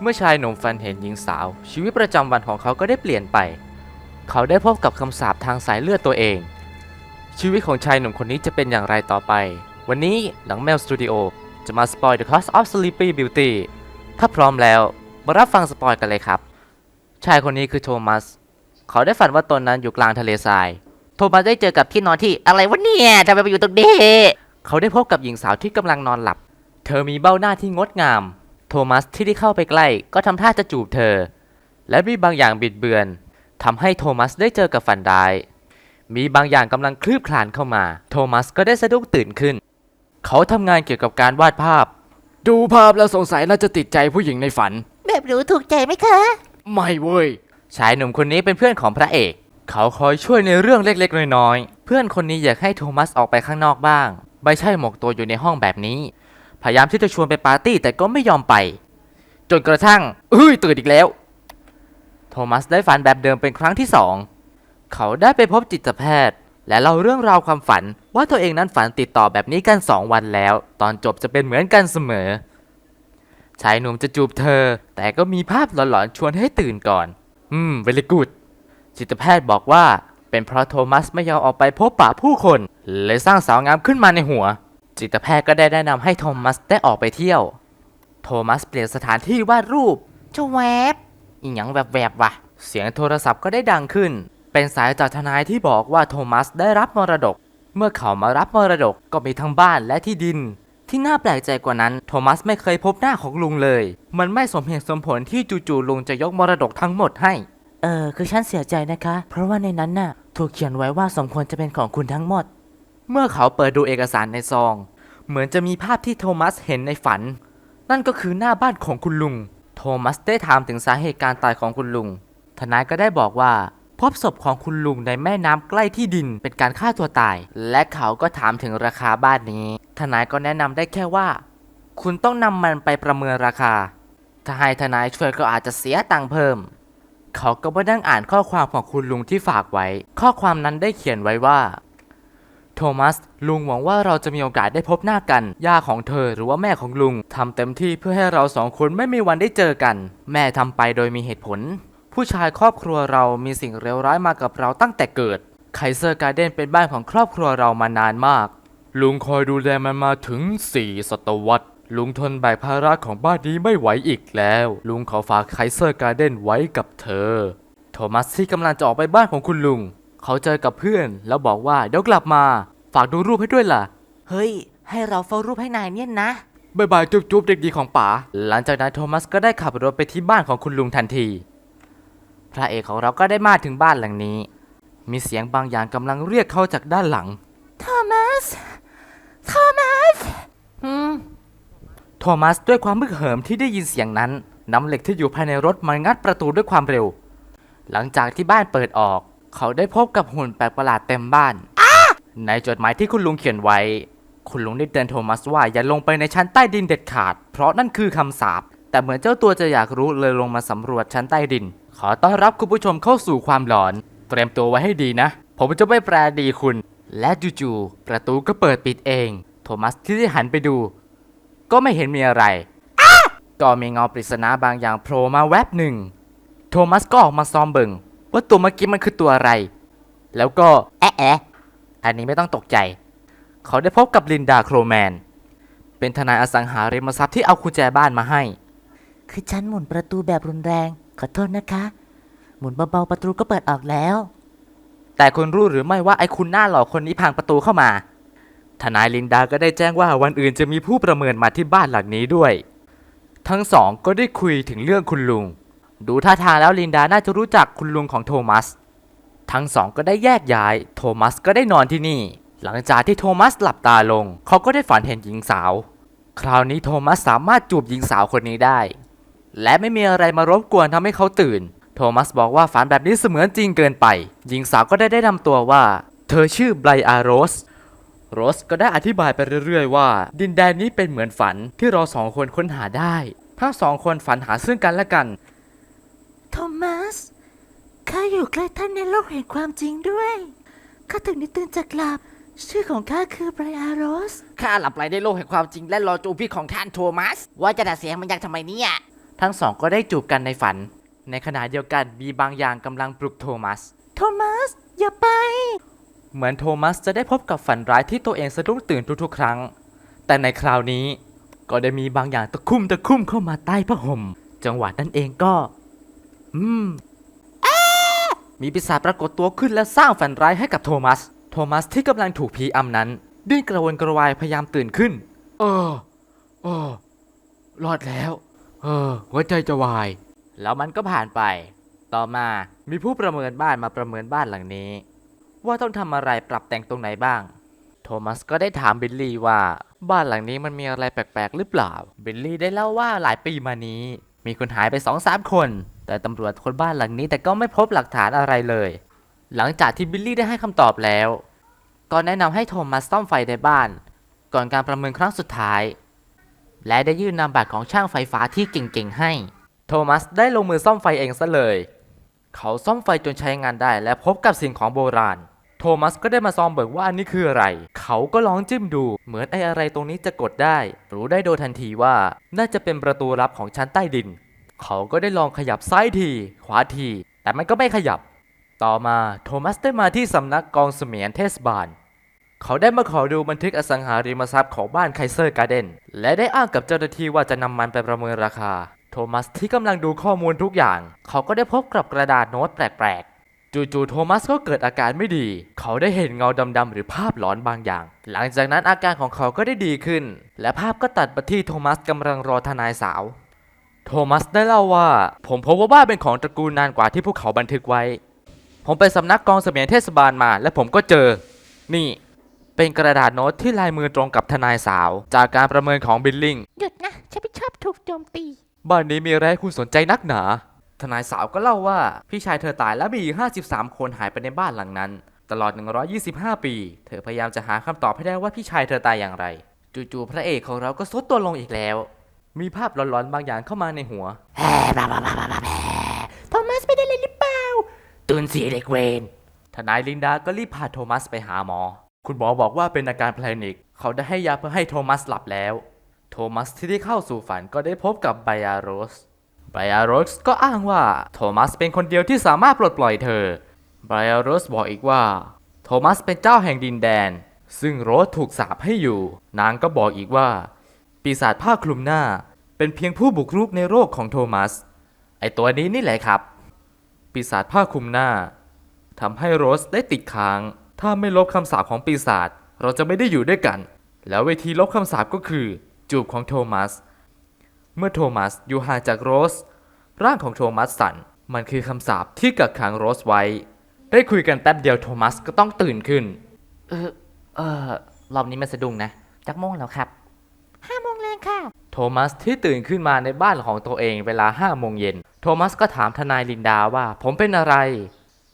เมื่อชายหนุ่มฝันเห็นหญิงสาว ชีวิตประจำวันของเขาก็ได้เปลี่ยนไป เขาได้พบกับคำสาปทางสายเลือดตัวเอง ชีวิตของชายหนุ่มคนนี้จะเป็นอย่างไรต่อไป วันนี้หนังแมวสตูดิโอจะมาสปอย The Cost of Sleepy Beauty ถ้าพร้อมแล้ว มารับฟังสปอยกันเลยครับ ชายคนนี้คือโทมัส เขาได้ฝันว่าตนนั้นอยู่กลางทะเลทราย โทมัสได้เจอกับที่นอนที่อะไรวะเนี่ยทำไมไปอยู่ตรงนี้ เขาได้พบกับหญิงสาวที่กำลังนอนหลับ เธอมีเบ้าหน้าที่งดงาม โทมัสที่ได้เข้าไปใกล้ก็ทำท่าจะจูบเธอ และมีบางอย่างบิดเบือนทำให้โทมัสได้เจอกับฝันร้ายมีบางอย่างกำลังคลืบคลานเข้ามา โทมัสก็ได้สะดุ้งตื่นขึ้น เขาทำงานเกี่ยวกับการวาดภาพ ดูภาพแล้วสงสัยน่าจะติดใจผู้หญิงในฝัน แบบหนูถูกใจไหมคะ ไม่เว้ย ชายหนุ่มคนนี้เป็นเพื่อนของพระเอก เขาคอยช่วยในเรื่องเล็กๆ น้อยๆ เพื่อนคนนี้อยากให้โทมัสออกไปข้างนอกบ้าง ไม่ใช่หมกตัวอยู่ในห้องแบบนี้ พยายามที่จะชวนไปปาร์ตี้แต่ก็ไม่ยอมไป จนกระทั่งเอ้ยตื่นอีกแล้ว โทมัสได้ฝันแบบเดิมเป็นครั้งที่สองเขาได้ไปพบจิตแพทย์ และเล่าเรื่องราวความฝันว่าตัวเองนั้นฝันติดต่อแบบนี้กันสองวันแล้ว ตอนจบจะเป็นเหมือนกันเสมอ ชายหนุ่มจะจูบเธอ แต่ก็มีภาพหลอนๆชวนให้ตื่นก่อน อืมเวล y กูดจิตแพทย์บอกว่าเป็นเพราะโทมัสไม่ยอมออกไปพบปะผู้คน เลยสร้างสาวงามขึ้นมาในหัว จิตแพทย์ก็ได้แนะนำให้โทมัสได้ออกไปเที่ยว โทมัสเปลี่ยนสถานที่วาดรูปเจ้าแวบอีหยังแบบแบบวะเสียงโทรศัพท์ก็ได้ดังขึ้น เป็นสายจากทนายที่บอกว่าโทมัสได้รับมรดก เมื่อเขามารับมรดกก็มีทั้งบ้านและที่ดิน ที่น่าแปลกใจกว่านั้น โทมัสไม่เคยพบหน้าของลุงเลย มันไม่สมเหตุสมผลที่จู่ๆลุงจะยกมรดกทั้งหมดให้ เออคือฉันเสียใจนะคะ เพราะว่าในนั้นน่ะถูกเขียนไว้ว่าสมควรจะเป็นของคุณทั้งหมด เมื่อเขาเปิดดูเอกสารในซอง เหมือนจะมีภาพที่โทมัสเห็นในฝัน นั่นก็คือหน้าบ้านของคุณลุง โทมัสได้ถามถึงสาเหตุการตายของคุณลุง ทนายก็ได้บอกว่า พบศพของคุณลุงในแม่น้ำใกล้ที่ดินเป็นการฆ่าตัวตาย และเขาก็ถามถึงราคาบ้านนี้ ทนายก็แนะนำได้แค่ว่า คุณต้องนำมันไปประเมินราคา ถ้าให้ทนายช่วยก็อาจจะเสียตังค์เพิ่ม เขาก็มานั่งอ่านข้อความของคุณลุงที่ฝากไว้ ข้อความนั้นได้เขียนไว้ว่า โทมัส ลุงหวังว่าเราจะมีโอกาสได้พบหน้ากัน ย่าของเธอหรือว่าแม่ของลุงทำเต็มที่เพื่อให้เราสองคนไม่มีวันได้เจอกัน แม่ทำไปโดยมีเหตุผล ผู้ชายครอบครัวเรามีสิ่งเลวร้ายมากับเราตั้งแต่เกิดไคเซอร์การ์เดนเป็นบ้านของครอบครัวเรามานานมาก ลุงคอยดูแลมันมาถึง4ศตวรรษลุงทนแบกภาระของบ้านนี้ไม่ไหวอีกแล้ว ลุงขอฝากไคเซอร์การ์เดนไว้กับเธอ โทมัสที่กำลังจะออกไปบ้านของคุณลุง เขาเจอกับเพื่อนแล้วบอกว่าเดี๋ยวกลับมา ฝากดูรูปให้ด้วยล่ะ เฮ้ย ให้เราเฝ้ารูปให้นายเนี่ยนะบายบายจุ๊บจุ๊บเด็กดีของป๋าหลังจากนั้นโทมัสก็ได้ขับรถไปที่บ้านของคุณลุงทันที พระเอกของเราก็ได้มาถึงบ้านหลังนี้ มีเสียงบางอย่างกำลังเรียกเขาจากด้านหลังโทมัสโทมัสอืมโทมัสด้วยความมึกเหิมที่ได้ยินเสียงนั้นนำเหล็กที่อยู่ภายในรถมางัดประตูด้วยความเร็ว หลังจากที่บ้านเปิดออก เขาได้พบกับหุ่นแปลกประหลาดเต็มบ้าน ในจดหมายที่คุณลุงเขียนไว้ คุณลุงได้เตือนโทมัสว่าอย่าลงไปในชั้นใต้ดินเด็ดขาด เพราะนั่นคือคำสาป แต่เหมือนเจ้าตัวจะอยากรู้เลยลงมาสำรวจชั้นใต้ดิน ขอต้อนรับคุณผู้ชมเข้าสู่ความหลอน เตรียมตัวไว้ให้ดีนะ ผมจะไม่แปรดีคุณ และจู่ๆประตูก็เปิดปิดเอง โทมัสที่ได้หันไปดู ก็ไม่เห็นมีอะไร ก็มีเงาปริศนาบางอย่างโผล่มาแวบหนึ่ง โทมัสก็ออกมาซอมเบิง ว่าตัวเมื่อกี้มันคือตัวอะไร แล้วก็แอะแอะอันนี้ไม่ต้องตกใจ เขาได้พบกับลินดาโครแมน เป็นทนายอสังหาริมทรัพย์ที่เอากุญแจบ้านมาให้ คือฉันหมุนประตูแบบรุนแรง ขอโทษนะคะ หมุนเบาๆประตูก็เปิดออกแล้ว แต่คุณรู้หรือไม่ว่าไอ้คุณหน้าหล่อคนนี้พังประตูเข้ามา ทนายลินดาก็ได้แจ้งว่าวันอื่นจะมีผู้ประเมินมาที่บ้านหลังนี้ด้วย ทั้งสองก็ได้คุยถึงเรื่องคุณลุง ดูท่าทางแล้วลินดาน่าจะรู้จักคุณลุงของโทมัส ทั้งสองก็ได้แยกย้าย โทมัสก็ได้นอนที่นี่ หลังจากที่โทมัสหลับตาลง เขาก็ได้ฝันเห็นหญิงสาว คราวนี้โทมัสสามารถจูบหญิงสาวคนนี้ได้ และไม่มีอะไรมารบกวนทำให้เขาตื่น โทมัสบอกว่าฝันแบบนี้เสมือนจริงเกินไป หญิงสาวก็ได้ได้นำตัวว่า เธอชื่อไบรอาโรสโรสก็ได้อธิบายไปเรื่อยๆว่า ดินแดนนี้เป็นเหมือนฝันที่เราสองคนค้นหาได้ ทั้งสองคนฝันหาซึ่งกันและกัน โทมัส ข้าอยู่ใกล้ท่านในโลกแห่งความจริงด้วย ข้าถึงได้ตื่นจากหลับ ชื่อของข้าคือไบรอาโรส ข้าหลับไหลในโลกแห่งความจริงและรอจูบพี่ของท่านโทมัส ว่าจะดัดเสียงมันยังทำไมเนี่ย ทั้งสองก็ได้จูบกันในฝัน ในขณะเดียวกันมีบางอย่างกำลังปลุกโทมัส โทมัส อย่าไป เหมือนโทมัสจะได้พบกับฝันร้ายที่ตัวเองสะดุ้งตื่นทุกๆ ครั้ง แต่ในคราวนี้ก็ได้มีบางอย่างตะคุ่มตะคุ่มเข้ามาใต้ผ้าห่ม จังหวะนั้นเองก็ อืมมีปีศาจปรากฏตัวขึ้นและสร้างฝันร้ายให้กับโทมัส โทมัสที่กำลังถูกผีอำนั้น ดิ้นกระวนกระวายพยายามตื่นขึ้น เออเออรอดแล้ว เออ หัวใจจะวาย แล้วมันก็ผ่านไป ต่อมามีผู้ประเมินบ้านมาประเมินบ้านหลังนี้ ว่าต้องทำอะไรปรับแต่งตรงไหนบ้าง โทมัสก็ได้ถามบิลลี่ว่าบ้านหลังนี้มันมีอะไรแปลกๆหรือเปล่า บิลลี่ได้เล่าว่าหลายปีมานี้ มีคนหายไปสองสามคน แต่ตำรวจคนบ้านหลังนี้แต่ก็ไม่พบหลักฐานอะไรเลย หลังจากที่บิลลี่ได้ให้คำตอบแล้ว ก็แนะนำให้โทมัสซ่อมไฟในบ้าน ก่อนการประเมินครั้งสุดท้าย และได้ยื่นนามบัตรของช่างไฟฟ้าที่เก่งๆให้ โทมัสได้ลงมือซ่อมไฟเองซะเลย เขาซ่อมไฟจนใช้งานได้และพบกับสิ่งของโบราณ โทมัสก็ได้มาซองเบิกว่าอันนี้คืออะไร เขาก็ลองจิ้มดู เหมือนไอ้อะไรตรงนี้จะกดได้ รู้ได้โดยทันทีว่า น่าจะเป็นประตูลับของชั้นใต้ดิน เขาก็ได้ลองขยับซ้ายที ขวาที แต่มันก็ไม่ขยับ ต่อมาโทมัสได้มาที่สำนักกองเสมียนเทศบาล เขาได้มาขอดูบันทึกอสังหาริมทรัพย์ของบ้านไคเซอร์การ์เดนและได้อ้างกับเจ้าหน้าที่ว่าจะนำมันไปประเมินราคา โทมัสที่กำลังดูข้อมูลทุกอย่าง เขาก็ได้พบกับกระดาษโน้ตแปลกๆ จู่ๆโทมัสก็เกิดอาการไม่ดี เขาได้เห็นเงาดำๆหรือภาพหลอนบางอย่าง หลังจากนั้นอาการของเขาก็ได้ดีขึ้น และภาพก็ตัดไปที่โทมัสกำลังรอทนายสาว โทมัสได้เล่าว่า ผมพบว่าบ้านเป็นของตระกูลนานกว่าที่พวกเขาบันทึกไว้ ผมไปสำนักกองเสมียนเทศบาลมา และผมก็เจอ นี่ เป็นกระดาษโน้ตที่ลายมือตรงกับทนายสาว จากการประเมินของบิลลิง หยุดนะ ฉันไม่ชอบถูกโจมตี บ้านนี้มีอะไรให้คุณสนใจนักหนา ทนายสาวก็เล่าว่า พี่ชายเธอตายและมีอีก53 คนหายไปในบ้านหลังนั้น ตลอด 125 ปี เธอพยายามจะหาคำตอบให้ได้ว่าพี่ชายเธอตายอย่างไร จู่ๆพระเอกของเราก็ซุดตัวลงอีกแล้ว มีภาพหลอนๆบางอย่างเข้ามาในหัวโทมัสไม่ได้เลยหรือเปล่าตื่นสีเด็กเวนทนายลินดาก็รีบพาโทมัสไปหาหมอ คุณหมอบอกว่าเป็นอาการแพนิคเขาได้ให้ยาเพื่อให้โทมัสหลับแล้ว โทมัสที่ได้เข้าสู่ฝันก็ได้พบกับไบอาโรสไบอาโรสก็อ้างว่าโทมัสเป็นคนเดียวที่สามารถปลดปล่อยเธอไบอาโรสบอกอีกว่า โทมัสเป็นเจ้าแห่งดินแดน ซึ่งโรสถูกสาปให้อยู่ นางก็บอกอีกว่า ปีศาจผ้าคลุมหน้า เป็นเพียงผู้บุกรุกในโรคของโทมัส ไอตัวนี้นี่แหละครับ ปีศาจผ้าคลุมหน้าทำให้โรสได้ติดค้าง ถ้าไม่ลบคำสาปของปีศาจเราจะไม่ได้อยู่ด้วยกัน แล้วเวทีลบคำสาปก็คือจูบของโทมัส เมื่อโทมัสอยู่ห่างจากโรส ร่างของโทมัสสั่น มันคือคำสาปที่กักขังโรสไว้ ได้คุยกันแป๊บเดียวโทมัสก็ต้องตื่นขึ้น เออ เออรอบนี้มันสะดุ้งนะ จักโมงแล้วครับ ห้าโมงแรงค่ะ โทมัสที่ตื่นขึ้นมาในบ้านของตัวเองเวลาห้าโมงเย็น โทมัสก็ถามทนายลินดาว่า ผมเป็นอะไร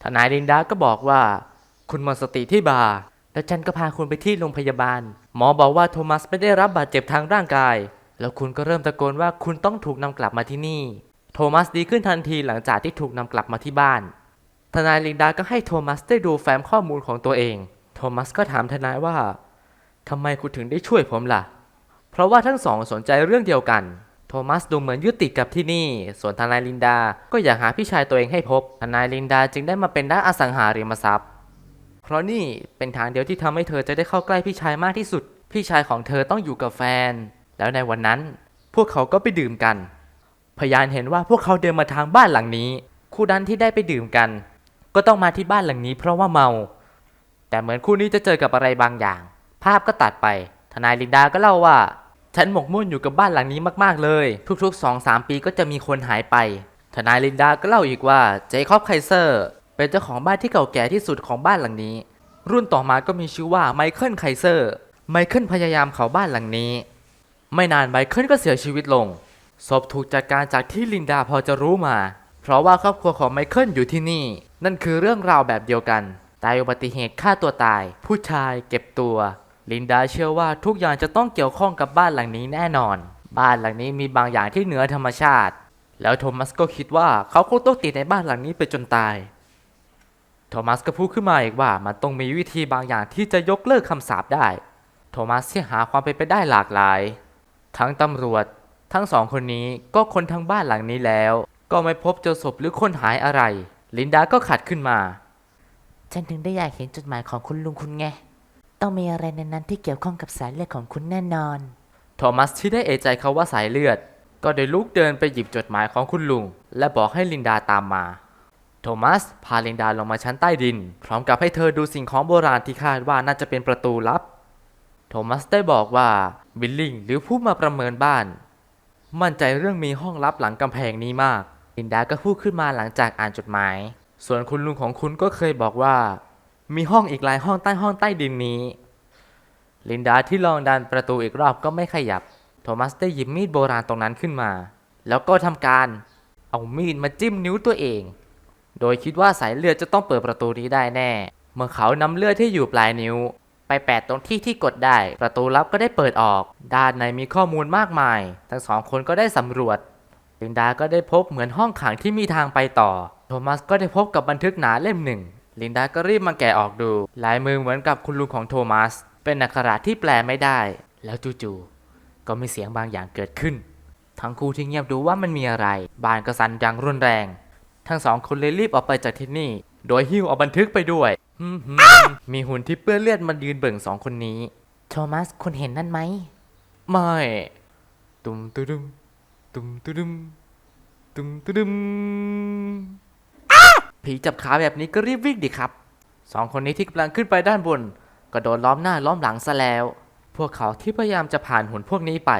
ทนายลินดาก็บอกว่า คุณหมดสติที่บาร์แล้วฉันก็พาคุณไปที่โรงพยาบาล หมอบอกว่าโทมัสไม่ได้รับบาดเจ็บทางร่างกาย แล้วคุณก็เริ่มตะโกนว่าคุณต้องถูกนำกลับมาที่นี่ โทมัสดีขึ้นทันทีหลังจากที่ถูกนำกลับมาที่บ้าน ทนายลินดาก็ให้โทมัสได้ดูแฟ้มข้อมูลของตัวเอง โทมัสก็ถามทนายว่าทำไมคุณถึงได้ช่วยผมล่ะ เพราะว่าทั้งสองสนใจเรื่องเดียวกัน โทมัสดูเหมือนยึดติดกับที่นี่ ส่วนทนายลินดา ก็อยากหาพี่ชายตัวเองให้พบ ทนายลินดาจึงได้มาเป็นนักอสังหาริมทรัพย์ เพราะนี่เป็นทางเดียวที่ทำให้เธอจะได้เข้าใกล้พี่ชายมากที่สุด พี่ชายของเธอต้องอยู่กับแฟน แล้วในวันนั้น พวกเขาก็ไปดื่มกัน พยานเห็นว่าพวกเขาเดินมาทางบ้านหลังนี้ คู่นั้นที่ได้ไปดื่มกัน ก็ต้องมาที่บ้านหลังนี้ เพราะว่าเมา แต่เหมือนคู่นี้จะเจอกับอะไรบางอย่าง ภาพก็ตัดไป ทนายลินดาก็เล่าว่า ฉันหมกมุ่นอยู่กับบ้านหลังนี้มากๆเลย ทุกๆ 2-3 ปีก็จะมีคนหายไป ทนายลินดาก็เล่าอีกว่าเจคอบไคเซอร์ เป็นเจ้าของบ้านที่เก่าแก่ที่สุดของบ้านหลังนี้ รุ่นต่อมาก็มีชื่อว่าไมเคิลไคเซอร์ไมเคิลพยายามเขาบ้านหลังนี้ ไม่นานไมเคิลก็เสียชีวิตลงศพถูกจัดการจากที่ลินดาพอจะรู้มา เพราะว่าครอบครัวของไมเคิลอยู่ที่นี่ นั่นคือเรื่องราวแบบเดียวกันตายอุบัติเหตุฆ่าตัวตาย ผู้ชายเก็บตัว ลินดาเชื่อว่าทุกอย่างจะต้องเกี่ยวข้องกับบ้านหลังนี้แน่นอน บ้านหลังนี้มีบางอย่างที่เหนือธรรมชาติ แล้วโทมัสก็คิดว่าเขาคงต้องติดในบ้านหลังนี้ไปจนตาย โทมัสก็พูดขึ้นมาอีกว่ามันต้องมีวิธีบางอย่างที่จะยกเลิกคำสาปได้ โทมัสที่หาความเป็นไปได้หลากหลาย ทั้งตำรวจ ทั้งสองคนนี้ก็คนทั้งบ้านหลังนี้แล้ว ก็ไม่พบเจอศพหรือคนหายอะไร ลินดาก็ขัดขึ้นมา ฉันถึงได้อยากเห็นจดหมายของคุณลุงคุณไง ต้องมีอะไรในนั้นที่เกี่ยวข้องกับสายเลือดของคุณแน่นอน โทมัสที่ได้เอะใจเขาว่าสายเลือด ก็ได้ลุกเดินไปหยิบจดหมายของคุณลุง และบอกให้ลินดาตามมา โทมัสพาลินดาลงมาชั้นใต้ดิน พร้อมกับให้เธอดูสิ่งของโบราณที่คาดว่าน่าจะเป็นประตูลับ โทมัสได้บอกว่าบิลลิงหรือผู้มาประเมินบ้าน มั่นใจเรื่องมีห้องลับหลังกำแพงนี้มาก ลินดาก็พูดขึ้นมาหลังจากอ่านจดหมาย ส่วนคุณลุงของคุณก็เคยบอกว่า มีห้องอีกหลายห้องใต้ห้องใต้ดินนี้ ลินดาที่ลองดันประตูอีกรอบก็ไม่ขยับ โทมัสได้หยิบมีดโบราณตรงนั้นขึ้นมา แล้วก็ทำการเอามีดมาจิ้มนิ้วตัวเอง โดยคิดว่าสายเลือดจะต้องเปิดประตูนี้ได้แน่ เมื่อเขานำเลือดที่อยู่ปลายนิ้ว ไปแปะตรงที่ที่กดได้ ประตูลับก็ได้เปิดออก ด้านในมีข้อมูลมากมาย ทั้งสองคนก็ได้สำรวจ ลินดาก็ได้พบเหมือนห้องขังที่มีทางไปต่อ โทมัสก็ได้พบกับบันทึกหนาเล่มหนึ่ง ลินดาก็รีบมาแกะออกดู ลายมือเหมือนกับคุณลุงของโทมัส เป็นอักขระที่แปลไม่ได้ แล้วจู่ๆก็มีเสียงบางอย่างเกิดขึ้น ทั้งคู่ที่เงียบดูว่ามันมีอะไร บานกระสันอย่างรุนแรง ทั้งสองคนเลยรีบออกไปจากที่นี่ โดยหิ้วเอาบันทึกไปด้วยฮึ่มๆมีหุ่นที่เปื้อนเลือดมันยืนเบิ่งสองคนนี้ โทมัสคุณเห็นนั่นไหม ไม่ ตุมตุดุมตุมตุดุมตุมตุดุม ผีจับขาแบบนี้ก็รีบวิ่งดิครับสองคนนี้ที่กำลังขึ้นไปด้านบน ก็โดนล้อมหน้าล้อมหลังซะแล้ว พวกเขาที่พยายามจะผ่านหุ่นพวกนี้ไป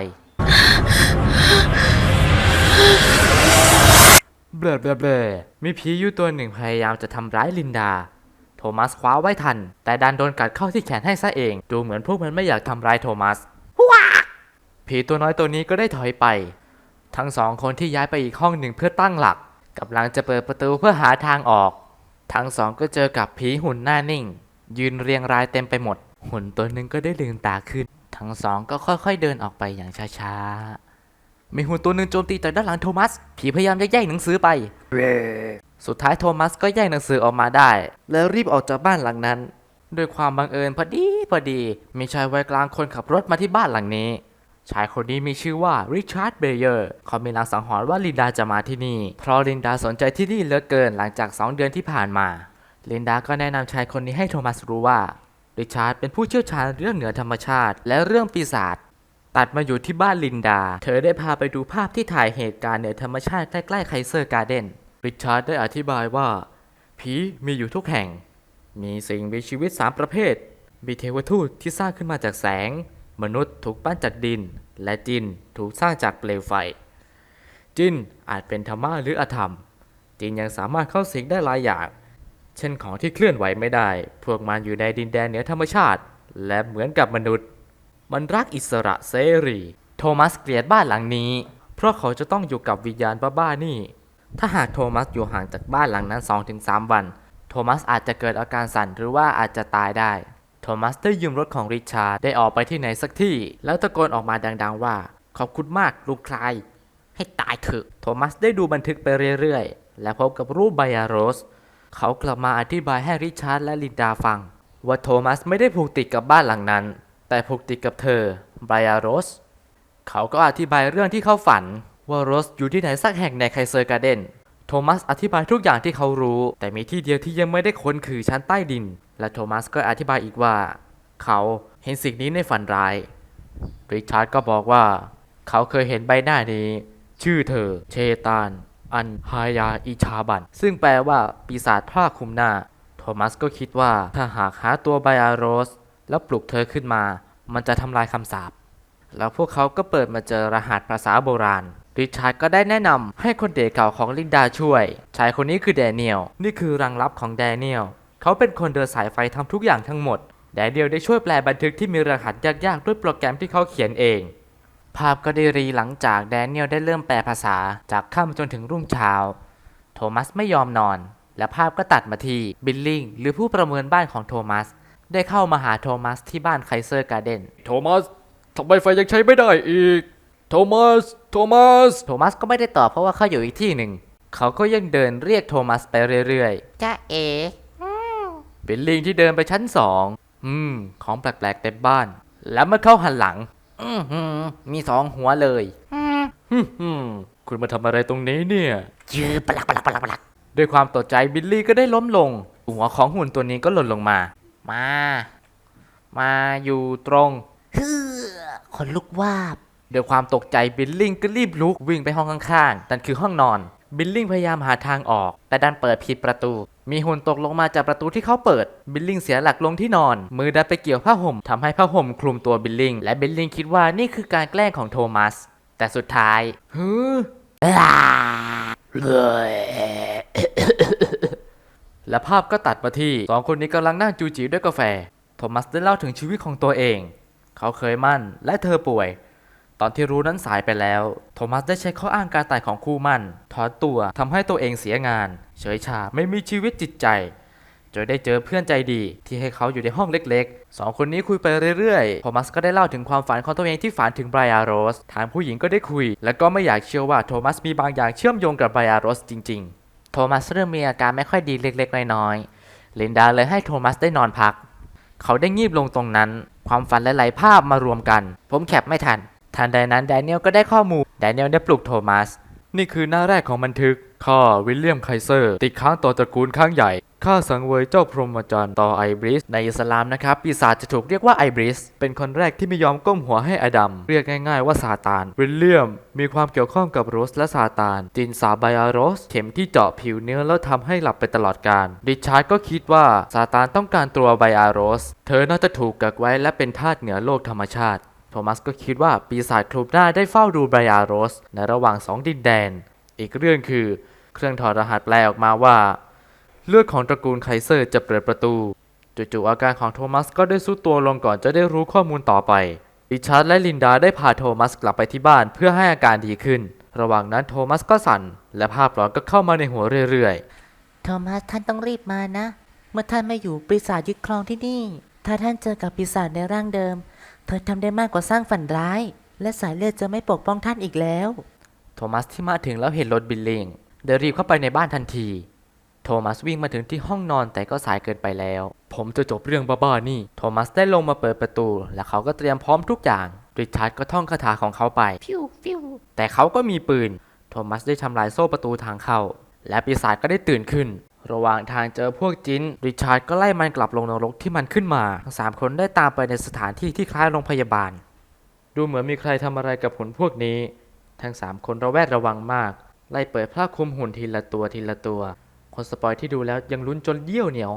เบลอเบลอเบลอมีผีอยู่ตัวหนึ่งพยายามจะทำร้ายลินดา โทมัสคว้าไว้ทัน แต่ดันโดนกัดเข้าที่แขนให้ซะเอง ดูเหมือนพวกมันไม่อยากทำร้ายโทมัสผีตัวน้อยตัวนี้ก็ได้ถอยไป ทั้งสองคนที่ย้ายไปอีกห้องหนึ่งเพื่อตั้งหลัก กำลังจะเปิดประตูเพื่อหาทางออก ทั้งสองก็เจอกับผีหุ่นหน้านิ่ง ยืนเรียงรายเต็มไปหมด หุ่นตัวหนึ่งก็ได้ลืมตาขึ้น ทั้งสองก็ค่อยๆเดินออกไปอย่างช้าๆ มีหุ่นตัวหนึ่งโจมตีจากด้านหลังโทมัส ผีพยายามจะแย่งหนังสือไป สุดท้ายโทมัสก็แย่งหนังสือออกมาได้ แล้วรีบออกจากบ้านหลังนั้น ด้วยความบังเอิญพอดีพอดี มีชายวัยกลางคนขับรถมาที่บ้านหลังนี้ ชายคนนี้มีชื่อว่าริชาร์ดเบเยอร์เขามีลางสังหรณ์ว่าลินดาจะมาที่นี่ เพราะลินดาสนใจที่นี่เหลือเกินหลังจาก 2 เดือนที่ผ่านมา ลินดาก็แนะนำชายคนนี้ให้โทมัสรู้ว่าริชาร์ดเป็นผู้เชี่ยวชาญเรื่องเหนือธรรมชาติ และเรื่องปีศาจตัดมาอยู่ที่บ้านลินดา เธอได้พาไปดูภาพที่ถ่ายเหตุการณ์เหนือธรรมชาติใกล้ๆไคเซอร์การ์เดนริชาร์ดได้อธิบายว่า ผีมีอยู่ทุกแห่ง มีสิ่งมีชีวิต 3 ประเภท มีเทวทูตที่สร้างขึ้นมาจากแสง มนุษย์ถูกปั้นจากดิน และจินถูกสร้างจากเปลวไฟ จินอาจเป็นธรรมะหรืออธรรม จินยังสามารถเข้าสิงได้หลายอย่าง เช่นของที่เคลื่อนไหวไม่ได้ พวกมันอยู่ในดินแดนเหนือธรรมชาติ และเหมือนกับมนุษย์ มันรักอิสระเสรี โทมัสเกลียดบ้านหลังนี้ เพราะเขาจะต้องอยู่กับวิญญาณบ้าๆนี่ ถ้าหากโทมัสอยู่ห่างจากบ้านหลังนั้น 2-3 วัน โทมัสอาจจะเกิดอาการสั่นหรือว่าอาจจะตายได้ โทมัสได้ยืมรถของริชาร์ดได้ออกไปที่ไหนสักที่ แล้วตะโกนออกมาดังๆว่า ขอบคุณมากลูกคลาย ให้ตายเถอะ โทมัสได้ดูบันทึกไปเรื่อยๆ และพบกับรูปไบอาโรส เขากลับมาอธิบายให้ริชาร์ดและลินดาฟัง ว่าโทมัสไม่ได้ผูกติดกับบ้านหลังนั้น แต่ผูกติดกับเธอไบอาโรส เขาก็อธิบายเรื่องที่เขาฝัน ว่าโรสอยู่ที่ไหนสักแห่งในไคเซอร์การ์เดนโทมัสอธิบายทุกอย่างที่เขารู้ แต่มีที่เดียวที่ยังไม่ได้ค้นคือชั้นใต้ดิน และโทมัสก็อธิบายอีกว่า เขาเห็นสิ่งนี้ในฝันร้ายริชาร์ดก็บอกว่า เขาเคยเห็นใบหน้านี้ ชื่อเธอ เชตาน อันฮายาอิชาบัน ซึ่งแปลว่าปีศาจผ้าคลุมหน้า โทมัสก็คิดว่าถ้าหากหาตัวไบอาโรส แล้วปลุกเธอขึ้นมา มันจะทำลายคำสาปแล้วพวกเขาก็เปิดมาเจอรหัสภาษาโบราณริชาร์ดก็ได้แนะนำให้คนเด็กเก่าของลินดาช่วย ชายคนนี้คือแดเนียล นี่คือรังลับของแดเนียล เขาเป็นคนเดินสายไฟทำทุกอย่างทั้งหมด แดเนียลได้ช่วยแปลบันทึกที่มีรหัสยากๆ ด้วยโปรแกรมที่เขาเขียนเอง ภาพก็ได้รีหลังจากแดเนียลได้เริ่มแปลภาษาจากค่ำจนถึงรุ่งเช้า โทมัสไม่ยอมนอน และภาพก็ตัดมาที่บิลลิงหรือผู้ประเมินบ้านของโทมัส ได้เข้ามาหาโทมัสที่บ้านไคเซอร์การ์เดนโทมัสทำไมไฟยังใช้ไม่ได้อีก โทมัส โทมัส โทมัสก็ไม่ได้ตอบเพราะว่าเขาอยู่อีกที่หนึ่ง เขาก็ยังเดินเรียกโทมัสไปเรื่อยจ้าเอ๋ๆ เป็นลิงที่เดินไปชั้นสองอืม ของแปลกๆเต็มบ้าน แล้วเมื่อเข้าหันหลัง อือหือมีสองหัวเลยอืมคุณมาทำอะไรตรงนี้เนี่ยยือปลักปลักปลักปลักด้วยความตกใจบิลลี่ก็ได้ล้มลง หัวของหุ่นตัวนี้ก็หล่นลงมา มา มาอยู่ตรงฮือคนลุกวาบด้วยความตกใจบิลลิงก็รีบลุกวิ่งไปห้องข้างๆนั่นคือห้องนอน บิลลิงพยายามหาทางออก แต่ดันเปิดผิดประตู มีหุ่นตกลงมาจากประตูที่เขาเปิด บิลลิงเสียหลักลงที่นอน มือดันไปเกี่ยวผ้าห่มทำให้ผ้าห่มคลุมตัวบิลลิง และบิลลิงคิดว่านี่คือการแกล้งของโทมัส แต่สุดท้ายฮือและภาพก็ตัดมาที่สองคนนี้กำลังนั่งจูจีด้วยกาแฟ โทมัสได้เล่าถึงชีวิตของตัวเอง เขาเคยมั่นและเธอป่วย ตอนที่รู้นั้นสายไปแล้ว โทมัสได้ใช้ข้ออ้างการตายของคู่มั่น ถอนตัวทำให้ตัวเองเสียงาน เฉยชาไม่มีชีวิตจิตใจจนได้เจอเพื่อนใจดีที่ให้เขาอยู่ในห้องเล็กๆ สองคนนี้คุยไปเรื่อยๆ โทมัสก็ได้เล่าถึงความฝันของตัวเองที่ฝันถึงไบรอาโรส ทางผู้หญิงก็ได้คุย และก็ไม่อยากเชื่อว่าโทมัสมีบางอย่างเชื่อมโยงกับไบรอาโรสจริงๆ โทมัสเริ่มมีอาการไม่ค่อยดีเล็กๆ น้อยๆ ลินดาเลยให้โทมัสได้นอนพัก เขาได้งีบลงตรงนั้น ความฝันหลายๆ ภาพมารวมกัน ผมแคปไม่ทัน ทันใดนั้นแดเนียลก็ได้ข้อมูล แดเนียลได้ปลุกโทมัส นี่คือหน้าแรกของบันทึก ข้าวิลเลียมไคเซอร์ ติดค้างต่อตระกูลข้างใหญ่ ข้าสังเวยเจ้าพรหมจรรย์ต่อไอบริส ในอิสลามนะครับ ปีศาจจะถูกเรียกว่าไอบริส เป็นคนแรกที่ไม่ยอมก้มหัวให้อดัม เรียกง่ายๆว่าซาตาน วิลเลียม มีความเกี่ยวข้องกับโรสและซาตาน จินสาไบอาโรส เข็มที่เจาะผิวเนื้อแล้วทำให้หลับไปตลอดกาลริชาร์ดก็คิดว่าซาตานต้องการตัวไบอาโรส เธอน่าจะถูกกักไว้และเป็นทาสเหนือโลกธรรมชาติ โทมัสก็คิดว่าปีศาจคลุมหน้าได้เฝ้าดูไบอาโรสในระหว่างสองดินแดน อีกเรื่องคือเครื่องถอดรหัสแปลออกมาว่า เลือดของตระกูลไคเซอร์จะเปิดประตู จู่ๆอาการของโทมัสก็ได้ซุดตัวลงก่อนจะได้รู้ข้อมูลต่อไปริชาร์ดและลินดาได้พาโทมัสกลับไปที่บ้านเพื่อให้อาการดีขึ้น ระหว่างนั้นโทมัสก็สั่น และภาพหลอนก็เข้ามาในหัวเรื่อยๆ โทมัสท่านต้องรีบมานะ เมื่อท่านไม่อยู่ปีศาจยึดครองที่นี่ ถ้าท่านเจอกับปีศาจในร่างเดิม เธอทำได้มากกว่าสร้างฝันร้าย และสายเลือดจะไม่ปกป้องท่านอีกแล้วๆโทมัสที่มาถึงแล้วเห็นรถบิลลิงได้รีบเข้าไปในบ้านทันที โทมัสวิ่งมาถึงที่ห้องนอนแต่ก็สายเกินไปแล้ว ผมจะจบเรื่องบ้าๆนี่ โทมัสได้ลงมาเปิดประตู และเขาก็เตรียมพร้อมทุกอย่างริชาร์ดก็ท่องคาถาของเขาไปฟิวฟิวแต่เขาก็มีปืน โทมัสได้ทำลายโซ่ประตูทางเข้า และปีศาจก็ได้ตื่นขึ้น ระหว่างทางเจอพวกจินริชาร์ดก็ไล่มันกลับลงนรกที่มันขึ้นมาทั้งสามคนได้ตามไปในสถานที่ที่คล้ายโรงพยาบาล ดูเหมือนมีใครทำอะไรกับหุ่นพวกนี้ ทั้งสามคนระแวดระวังมาก ไล่เปิดผ้าคลุมหุ่นทีละตัวทีละตัว คนสปอยที่ดูแล้วยังลุ้นจนเยี่ยวเหนียว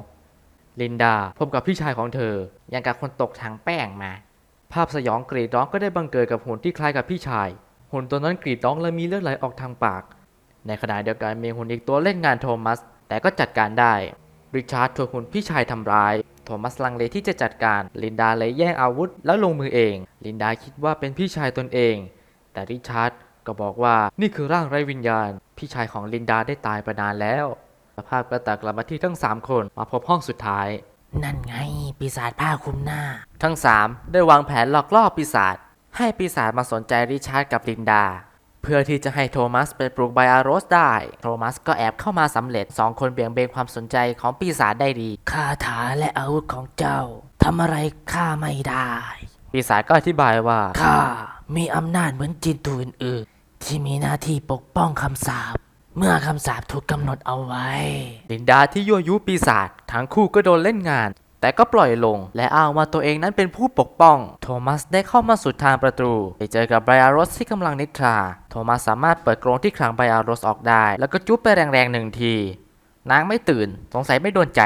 ลินดาพบกับพี่ชายของเธอ ยังกับคนตกทางแป้งมา ภาพสยองกรีดร้องก็ได้บังเกิดกับหุ่นที่คล้ายกับพี่ชาย หุ่นตัวนั้นกรีดร้องและมีเลือดไหลออกทางปาก ในขณะเดียวกันมีหุ่นอีกตัวเล่นงานโทมัส แต่ก็จัดการได้ ริชาร์ดถูกหุ่นพี่ชายทำร้าย โทมัสลังเลที่จะจัดการ ลินดาเลยแย่งอาวุธแล้วลงมือเอง ลินดาคิดว่าเป็นพี่ชายตนเอง แต่ริชาร์ดก็บอกว่านี่คือร่างไร้วิญญาณ พี่ชายของลินดาได้ตายไปนานแล้วสภาพก็ตัดกลับมาที่ทั้งสามคนมาพบห้องสุดท้าย นั่นไง ปีศาจผ้าคลุมหน้า ทั้งสามได้วางแผนหลอกล่อปีศาจให้ปีศาจมาสนใจริชาร์ดกับลินดา เพื่อที่จะให้โทมัสไปปลูกไบอาโรสได้ โทมัสก็แอบเข้ามาสำเร็จสองคนเบี่ยงเบนความสนใจของปีศาจได้ดีคาถาและอาวุธของเจ้าทำอะไรข้าไม่ได้ ปีศาจก็อธิบายว่าข้ามีอำนาจเหมือนจินตัวอื่นๆที่มีหน้าที่ปกป้องคำสาปเมื่อคำสาปถูกกำหนดเอาไว้ ลินดาที่ยั่วยุปีศาจทั้งคู่ก็โดนเล่นงาน แต่ก็ปล่อยลง และอ้างว่าตัวเองนั้นเป็นผู้ปกป้อง โทมัสได้เข้ามาสุดทางประตูไปเจอกับไบอาโรสที่กำลังนิทรา โทมัสสามารถเปิดกรงที่ขังไบอาโรสออกได้ แล้วก็จุ๊บไปแรงๆหนึ่งที นางไม่ตื่น สงสัยไม่โดนใจ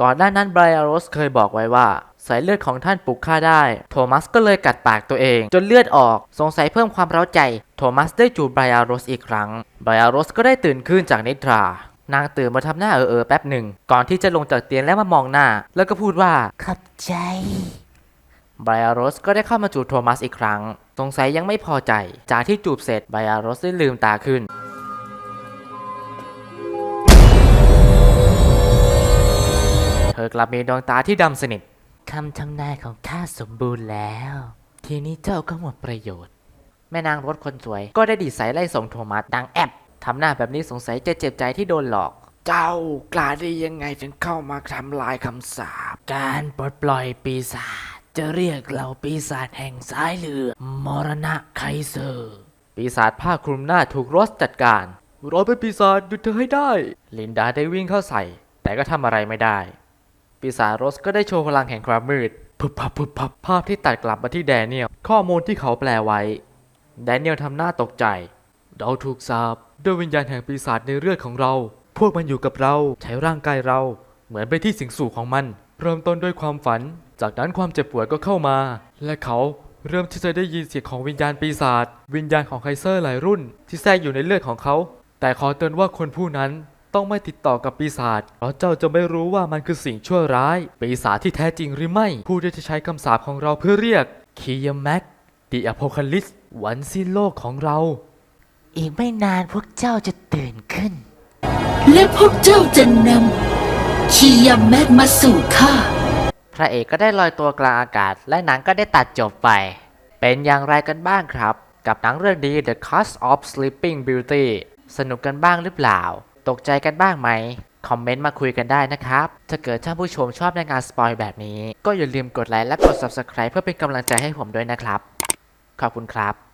ก่อนหน้านั้นไบอาโรสเคยบอกไว้ว่าสายเลือดของท่านปลุกข้าได้ โทมัสก็เลยกัดปากตัวเอง จนเลือดออก สงสัยเพิ่มความเร้าใจ โทมัสได้จูบไบอาโรสอีกครั้ง ไบอาโรสก็ได้ตื่นขึ้นจากนิทรา นางตื่นมาทำหน้าเออเออๆแป๊บหนึ่ง ก่อนที่จะลงจากเตียงแล้วมามองหน้า แล้วก็พูดว่าขับใจไบอาโรสก็ได้เข้ามาจูบโทมัสอีกครั้ง สงสัยยังไม่พอใจ จากที่จูบเสร็จไบอาโรสได้ลืมตาขึ้นเธอกลับมีดวงตาที่ดำสนิทคำทำนายของข้าสมบูรณ์แล้ว ทีนี้เจ้าก็หมดประโยชน์ แม่นางรถคนสวย ก็ได้ดีดสายไล่ส่งโทมัสดังแอบ ทำหน้าแบบนี้สงสัยจะเจ็บใจที่โดนหลอก เจ้ากล้าได้ยังไงถึงเข้ามาทำลายคำสาป การปลดปล่อยปีศาจจะเรียกเหล่าปีศาจแห่งสายเลือดมรณะไคเซอร์ ปีศาจผ้าคลุมหน้าถูกโรสจัดการเราเป็นปีศาจหยุดเธอให้ได้ ลินดาได้วิ่งเข้าใส่ แต่ก็ทำอะไรไม่ได้ ปีศาจโรสก็ได้โชว์พลังแห่งความมืดพึบพับพึบพับภาพที่ตัดกลับมาที่แดเนียลข้อมูลที่เขาแปลไว้ แดเนียลทำหน้าตกใจ เราถูกสาป ด้วยวิญญาณแห่งปีศาจในเลือดของเรา พวกมันอยู่กับเราใช้ร่างกายเรา เหมือนไปที่สิงสู่ของมัน เริ่มต้นด้วยความฝัน จากนั้นความเจ็บปวดก็เข้ามา และเขาเริ่มที่จะได้ยินเสียงของวิญญาณปีศาจวิญญาณของไคเซอร์หลายรุ่น ที่แทรกอยู่ในเลือดของเขา แต่ขอเตือนว่าคนผู้นั้นต้องไม่ติดต่อกับปีศาจเพราะเจ้าจะไม่รู้ว่ามันคือสิ่งชั่วร้าย ปีศาจที่แท้จริงหรือไม่ ผู้ที่จะใช้คำสาปของเราเพื่อเรียกคียแม็กดิอโพคาลิสวันสิ้นโลกของเรา อีกไม่นานพวกเจ้าจะตื่นขึ้น และพวกเจ้าจะนำคียาแมกมาสู่ข้า พระเอกก็ได้ลอยตัวกลางอากาศ และหนังก็ได้ตัดจบไป เป็นอย่างไรกันบ้างครับ กับหนังเรื่องนี้ The Cost of Sleeping Beauty สนุกกันบ้างหรือเปล่า ตกใจกันบ้างไหม คอมเมนต์มาคุยกันได้นะครับ ถ้าเกิดท่านผู้ชมชอบในงานสปอยแบบนี้ ก็อย่าลืมกดไลค์และกด Subscribe เพื่อเป็นกำลังใจให้ผมด้วยนะครับ ขอบคุณครับ